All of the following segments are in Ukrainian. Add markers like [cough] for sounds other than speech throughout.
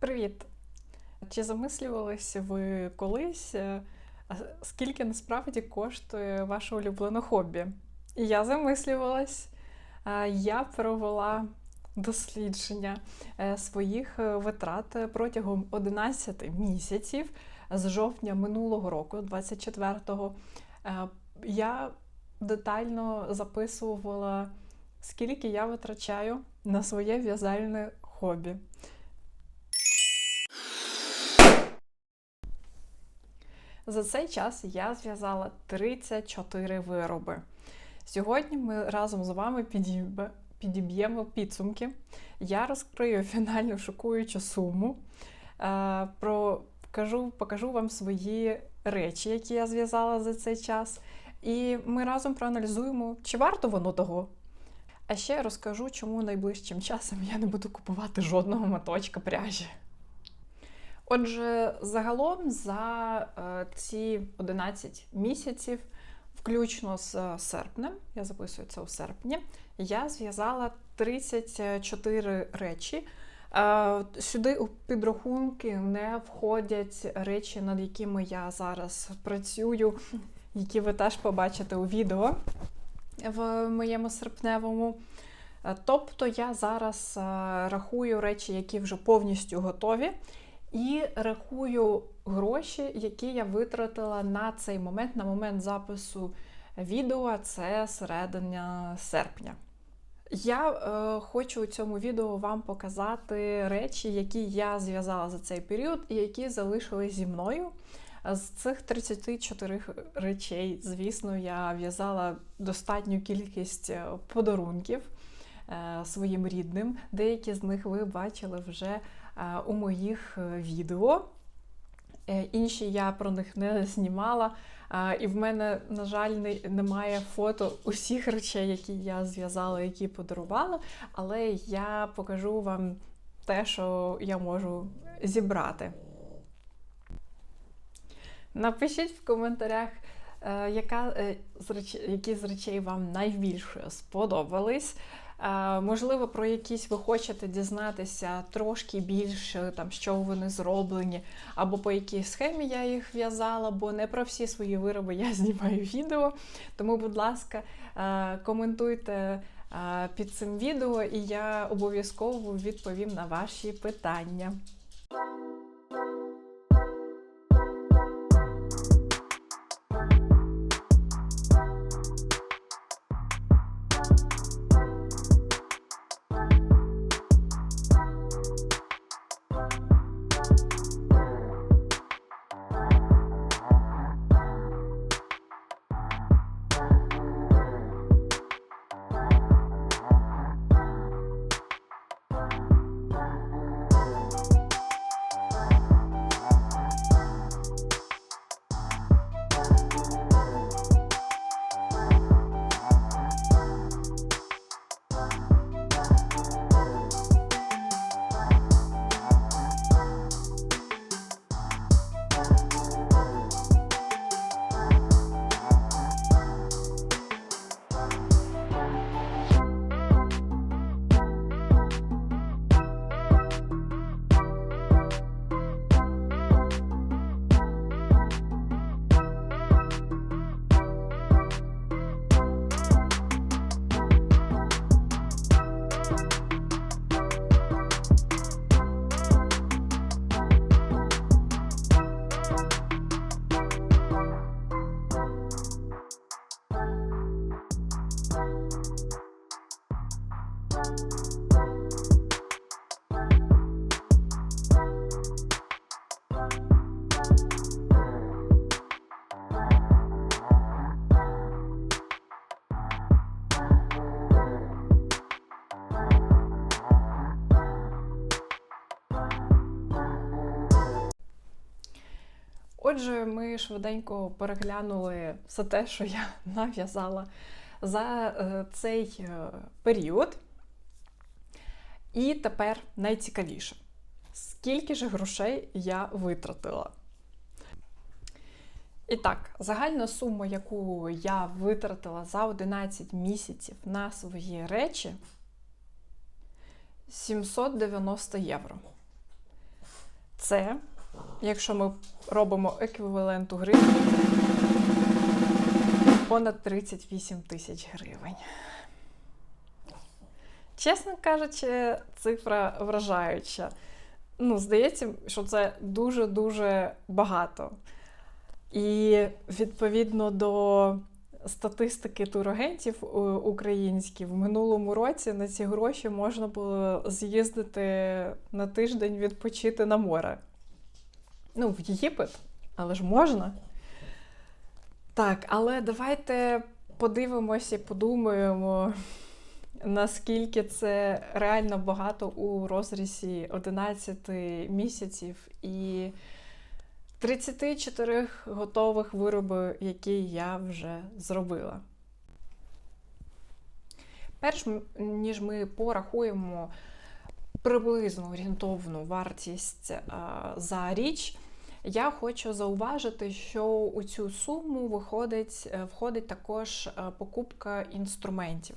Привіт! Чи замислювалися ви колись, е, скільки насправді коштує ваше улюблене хобі? І Я замислювалась. Я провела дослідження е, своїх е, витрат протягом 11 місяців з жовтня минулого року, 24-го. Е, Я детально записувала, скільки я витрачаю на своє в'язальне хобі. За цей час я зв'язала 34 вироби. Сьогодні ми разом з вами підіб'ємо підсумки. Я розкрию фінальну шокуючу суму. Е, покажу, покажу вам свої речі, які я зв'язала за цей час. І ми разом проаналізуємо, чи варто воно того. А ще розкажу, чому найближчим часом я не буду купувати жодного моточка пряжі. Отже, загалом за е, ці 11 місяців, включно з е, серпнем, я записую це у серпні, я зв'язала 34 речі. Е, Сюди у підрахунки не входять речі, над якими я зараз працюю, які ви теж побачите у відео в моєму серпневому. Тобто я зараз рахую речі, які вже повністю готові. І рахую гроші, які я витратила на цей момент, на момент запису відео, це середина серпня. Я е, хочу у цьому відео вам показати речі, які я зв'язала за цей період і які залишились зі мною. З цих 34 речей, звісно, я в'язала достатню кількість е, подарунків е, своїм рідним. Деякі з них ви бачили вже у моїх е, відео. Е, Інші я про них не знімала. Е, І в мене, на жаль, немає фото усіх речей, які я зв'язала, які подарувала. Але я покажу вам те, що я можу зібрати. Напишіть в коментарях, е, яка, е, які з речей вам найбільше сподобались. Можливо, про якісь ви хочете дізнатися трошки більше, там, що вони зроблені, або по якій схемі я їх в'язала, бо не про всі свої вироби я [laughs] знімаю відео. Тому, будь ласка, коментуйте під цим відео, і я обов'язково відповім на ваші питання. Отже, ми швиденько переглянули все те, що я [laughs] нав'язала за е, цей е, період. І тепер найцікавіше: скільки ж грошей я витратила? І так, загальна сума, яку я витратила за 11 місяців на свої речі 790 євро. Це, якщо ми робимо еквівалент у гривні, понад 38 тисяч гривень. Чесно кажучи, цифра вражаюча. Ну, здається, що це дуже-дуже багато. І відповідно до статистики турагентів е, українських, в минулому році на ці гроші можна було з'їздити на тиждень відпочити на море. Ну, в Єгипет, але ж можна. Так, але давайте подивимося і подумаємо, наскільки це реально багато у розрізі 11 місяців і 34 готових виробів, які я вже зробила. Перш ніж ми порахуємо приблизну орієнтовну вартість а, за річ, я хочу зауважити, що у цю суму виходить, е, входить також е, покупка інструментів.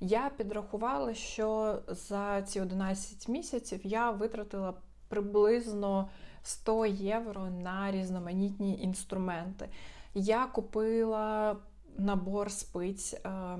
Я підрахувала, що за ці 11 місяців я витратила приблизно 100 євро на різноманітні інструменти. Я купила набор спиць е,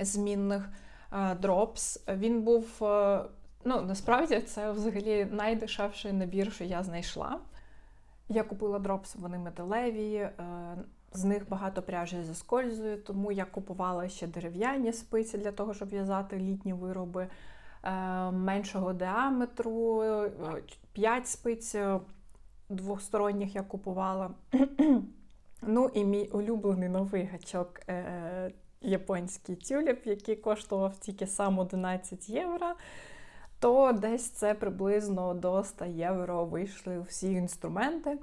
змінних е, дропс. Він був, е, ну, насправді, це взагалі найдешевший набір, що я знайшла. Я купила дропс, вони металеві, е, з них багато пряжі заскользує, тому я купувала ще дерев'яні спиці для того, щоб в'язати літні вироби е, меншого діаметру, 5 спиць е, двосторонніх я купувала. Ну і мій улюблений новий гачок японський тюліп, який коштував тільки сам 11 євро то десь це приблизно до 100 євро вийшли всі інструменти. Е,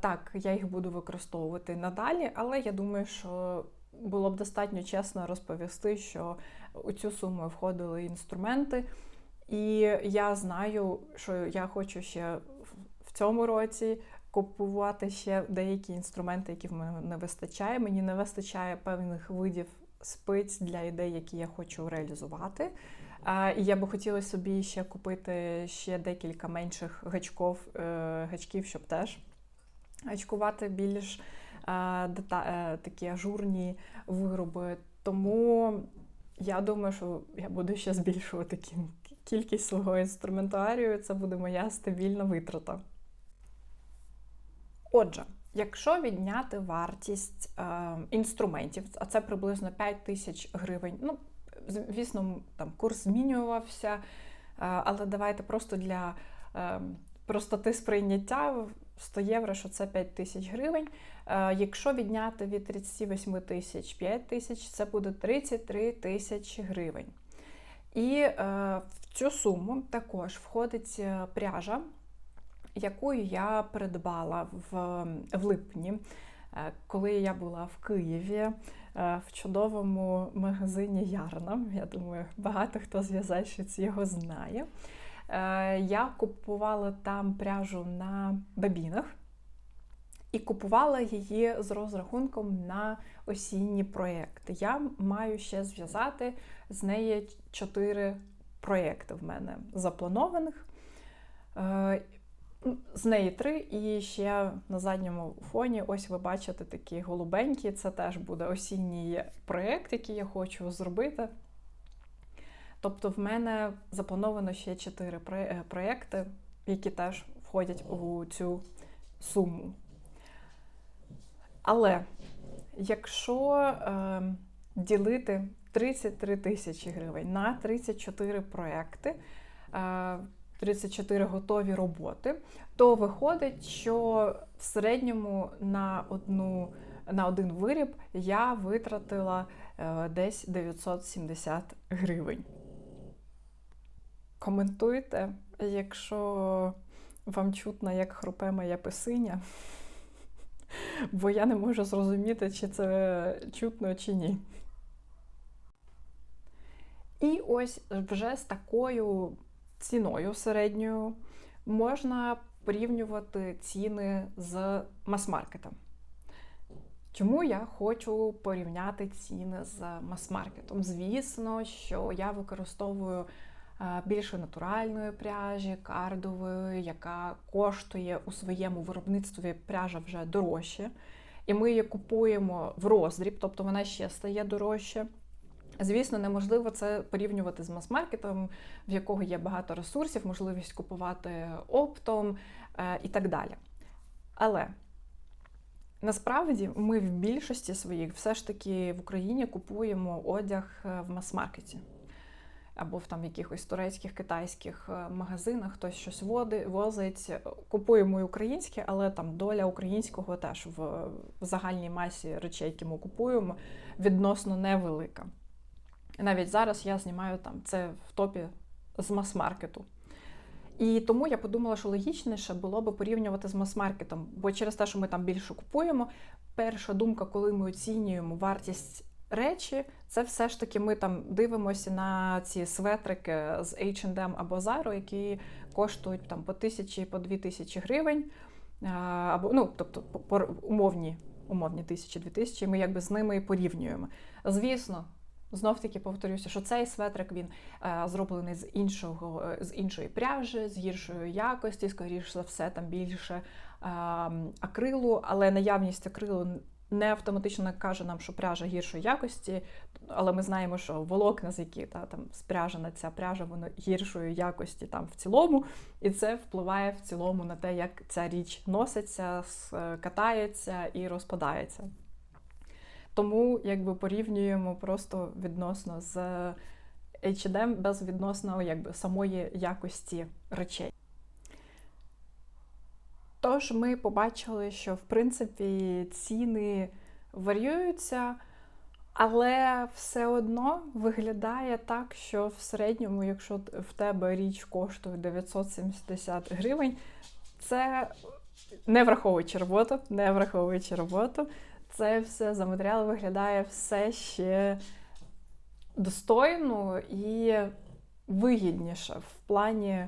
так, я їх буду використовувати надалі, але я думаю, що було б достатньо чесно розповісти, що у цю суму входили інструменти. І я знаю, що я хочу ще в цьому році купувати ще деякі інструменти, які в мене не вистачає. Мені не вистачає певних видів спиць для ідей, які я хочу реалізувати. І я би хотіла собі ще купити ще декілька менших гачков, е, гачків, щоб теж гачкувати більш е, такі ажурні вироби. Тому я думаю, що я буду ще збільшувати кількість свого інструментарію. Це буде моя стабільна витрата. Отже, якщо відняти вартість е, інструментів, а це приблизно 5 тисяч гривень. ну, звісно, там курс змінювався, е, але давайте просто для е, простоти сприйняття 100 євро, що це 5 тисяч гривень. Е, якщо відняти від 38 тисяч 5 тисяч, це буде 33 тисячі гривень. І в цю суму також входить пряжа, яку я придбала в, в липні, коли я була в Києві. Е, в чудовому магазині Ярна. Я думаю, багато хто з в'язальщиць його знає. Е, я купувала там пряжу на бабінах і купувала її з розрахунком на осінні проєкти. Я маю ще зв'язати з неї чотири проєкти в мене запланованих. З неї три, і ще на задньому фоні, ось ви бачите такі голубенькі. Це теж буде осінній проєкт, який я хочу зробити. Тобто, в мене заплановано ще чотири е, проєкти, які теж входять у цю суму. Але якщо е, ділити 33 тисячі гривень на 34 проєкти, е, 34 готові роботи, то виходить, що в середньому на одну на один виріб я витратила е, десь 970 гривень. Коментуйте, якщо вам чутно, як хрупе моя писиня, [laughs] бо я не можу зрозуміти, чи це чутно, чи ні. І ось вже з такою ціною середньою можна порівнювати ціни з мас-маркетом. Чому я хочу порівняти ціни з мас-маркетом? Звісно, що я використовую е, більше натуральної пряжі, кардової, яка коштує у своєму виробництві пряжа вже дорожче. І ми її купуємо в роздріб, тобто вона ще стає дорожче. Звісно, неможливо це порівнювати з мас-маркетом, в якого є багато ресурсів, можливість купувати оптом е, і так далі. Але насправді ми в більшості своїх все ж таки в Україні купуємо одяг е, в мас-маркеті. Або в там якихось турецьких китайських е, магазинах хтось щось води, возить. Купуємо і українське, але там доля українського теж в, в загальній масі речей, які ми купуємо, відносно невелика. Навіть зараз я знімаю там це в топі з мас-маркету. І тому я подумала, що логічніше було би порівнювати з мас-маркетом, бо через те, що ми там більше купуємо, перша думка, коли ми оцінюємо вартість речі, це все ж таки ми там дивимося на ці светрики з H&M або Zara, які коштують там по тисячі, по дві тисячі гривень, або ну, тобто по умовні умовні тисячі-дві тисячі, ми якби з ними порівнюємо. Звісно, Знов таки повторюся, що цей светрик він е, зроблений з іншого, е, з іншої пряжі, з гіршої якості, скоріш за все, там більше е, акрилу, але наявність акрилу не автоматично каже нам, що пряжа гіршої якості, але ми знаємо, що волокна, з які та, там спряжена ця пряжа, воно гіршої якості там в цілому, і це впливає в цілому на те, як ця річ носиться, катається і розпадається. Тому якби порівнюємо просто відносно з H&M без відносно якби, самої якості речей. Тож ми побачили, що в принципі ціни варіюються, але все одно виглядає так, що в середньому, якщо в тебе річ коштує 970 гривень, це не враховуючи роботу, не враховуючи роботу, це все за матеріал виглядає все ще достойно і вигідніше в плані,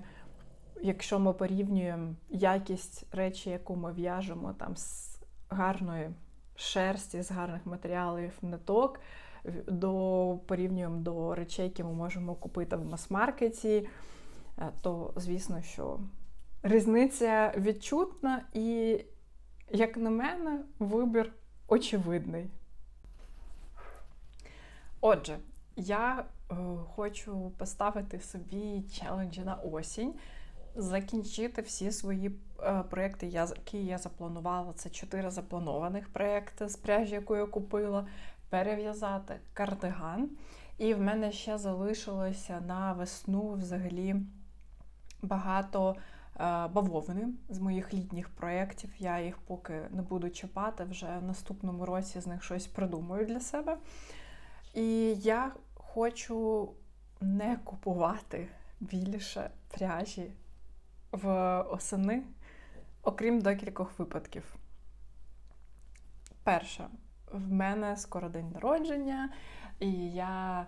якщо ми порівнюємо якість речі, яку ми в'яжемо там з гарної шерсті, з гарних матеріалів ниток, до порівнюємо до речей, які ми можемо купити в мас-маркеті, е, то звісно, що різниця відчутна і, як на мене, вибір очевидний. Отже, я е, хочу поставити собі челенджі на осінь, закінчити всі свої е, проекти, які я запланувала. Це чотири запланованих проекти з пряжі, яку я купила, перев'язати кардиган. І в мене ще залишилося на весну взагалі багато бавовни з моїх літніх проєктів. Я їх поки не буду чіпати, вже в наступному році з них щось придумаю для себе. І я хочу не купувати більше пряжі в осени, окрім декількох випадків. Перше, в мене скоро день народження, і я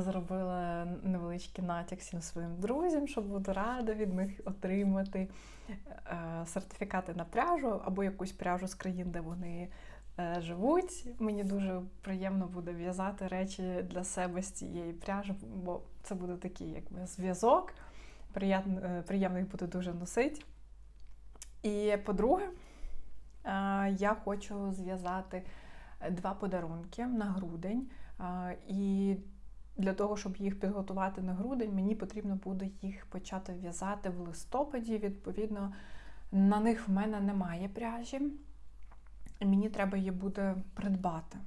зробила невеличкий натяк всім своїм друзям, що буду рада від них отримати е, сертифікати на пряжу або якусь пряжу з країн, де вони е, живуть. Мені дуже приємно буде в'язати речі для себе з цієї пряжі, бо це буде такий якби зв'язок. Е, приємно їх буде дуже носити. І по-друге, я хочу зв'язати два подарунки на грудень. І для того, щоб їх підготувати на грудень, мені потрібно буде їх почати в'язати в листопаді. Відповідно, на них в мене немає пряжі, і мені треба її буде придбати.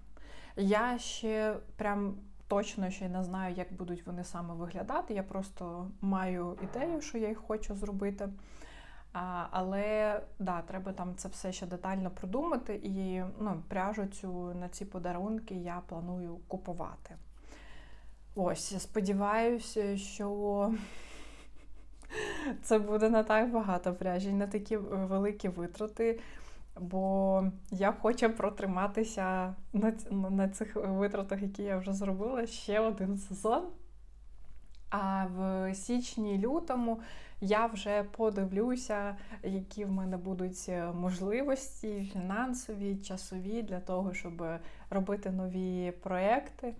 Я ще прям точно ще не знаю, як будуть вони саме виглядати. Я просто маю ідею, що я їх хочу зробити. А, Але да, треба там це все ще детально продумати, і ну, пряжу цю на ці подарунки я планую купувати. Ось, сподіваюся, що [laughs] це буде не так багато пряжі, не такі великі витрати, бо я хочу протриматися на, на цих витратах, які я вже зробила, ще один сезон. А в січні-лютому я вже подивлюся, які в мене будуть можливості фінансові, часові для того, щоб робити нові проекти.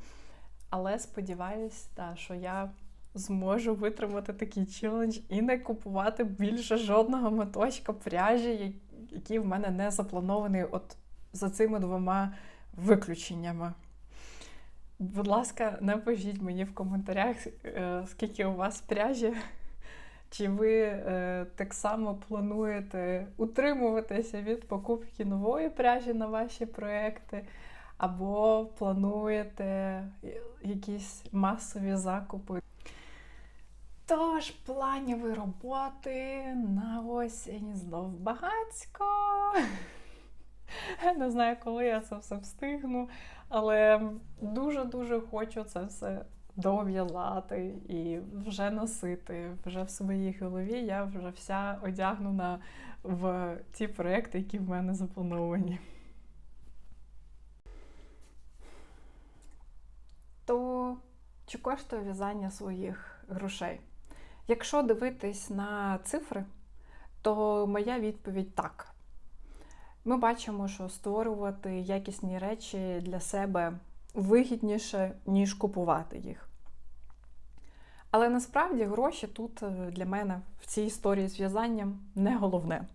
Але сподіваюся, що я зможу витримати такий челендж і не купувати більше жодного моточка пряжі, який в мене не запланований от за цими двома виключеннями. Будь ласка, напишіть мені в коментарях, е, скільки у вас пряжі. Чи ви е, так само плануєте утримуватися від покупки нової пряжі на ваші проекти, або плануєте якісь масові закупи? Тож, планів роботи на осінь знов багацько. Не знаю, коли я це все встигну, але дуже-дуже хочу це все дов'язати і вже носити. Вже в своїй голові я вже вся одягнена в ті проекти, які в мене заплановані. То чи коштує в'язання своїх грошей? Якщо дивитись на цифри, то моя відповідь так. Ми бачимо, що створювати якісні речі для себе вигідніше, ніж купувати їх. Але насправді гроші тут е, для мене в цій історії з в'язанням не головне.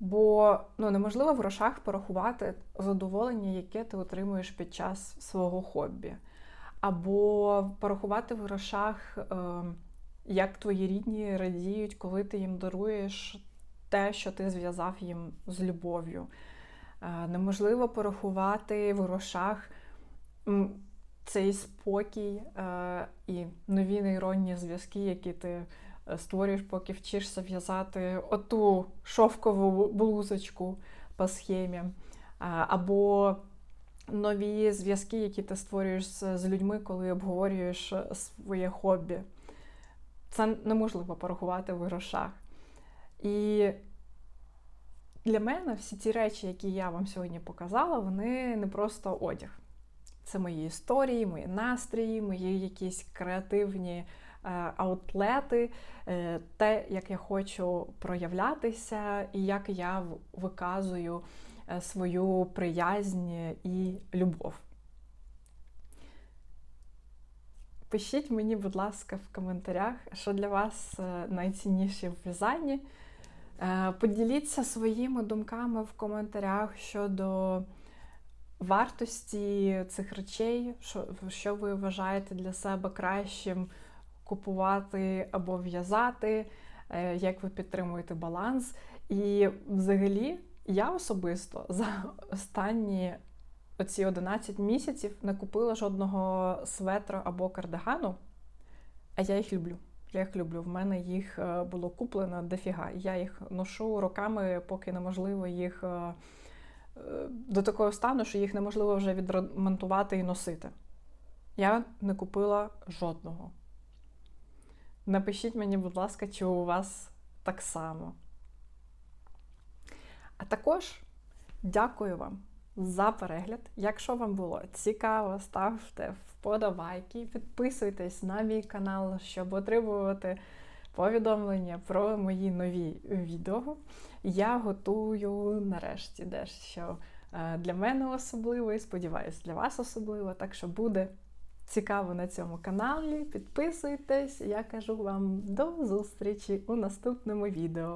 Бо ну, неможливо в грошах порахувати задоволення, яке ти отримуєш під час свого хобі. Або порахувати в грошах, е, як твої рідні радіють, коли ти їм даруєш те, що ти зв'язав їм з любов'ю. Е, Неможливо порахувати в грошах цей спокій е, і нові нейронні зв'язки, які ти е, створюєш, поки вчишся в'язати оту шовкову блузочку по схемі, або нові зв'язки, які ти створюєш з, людьми, коли обговорюєш е, своє хобі. Це неможливо порахувати в грошах. І для мене всі ті речі, які я вам сьогодні показала, вони не просто одяг. Це мої історії, мої настрої, мої якісь креативні е, аутлети, е, те, як я хочу проявлятися, і як я виказую свою приязнь і любов. Пишіть мені, будь ласка, в коментарях, що для вас е, найцінніше в в'язанні. Е, Поділіться своїми думками в коментарях щодо вартості цих речей, що, що ви вважаєте для себе кращим купувати або в'язати, е, як ви підтримуєте баланс. І взагалі я особисто за останні оці 11 місяців не купила жодного светра або кардигану, а я їх люблю. Я їх люблю. В мене їх е, було куплено дофіга. Я їх ношу роками, поки неможливо їх е, е, до такого стану, що їх неможливо вже відремонтувати і носити. Я не купила жодного. Напишіть мені, будь ласка, чи у вас так само. А також дякую вам за перегляд. Якщо вам було цікаво, ставте вподобайки, підписуйтесь на мій канал, щоб отримувати повідомлення про мої нові відео. Я готую нарешті дещо е, для мене особливо і сподіваюся, для вас особливо. Так що буде цікаво на цьому каналі. Підписуйтесь. Я кажу вам до зустрічі у наступному відео.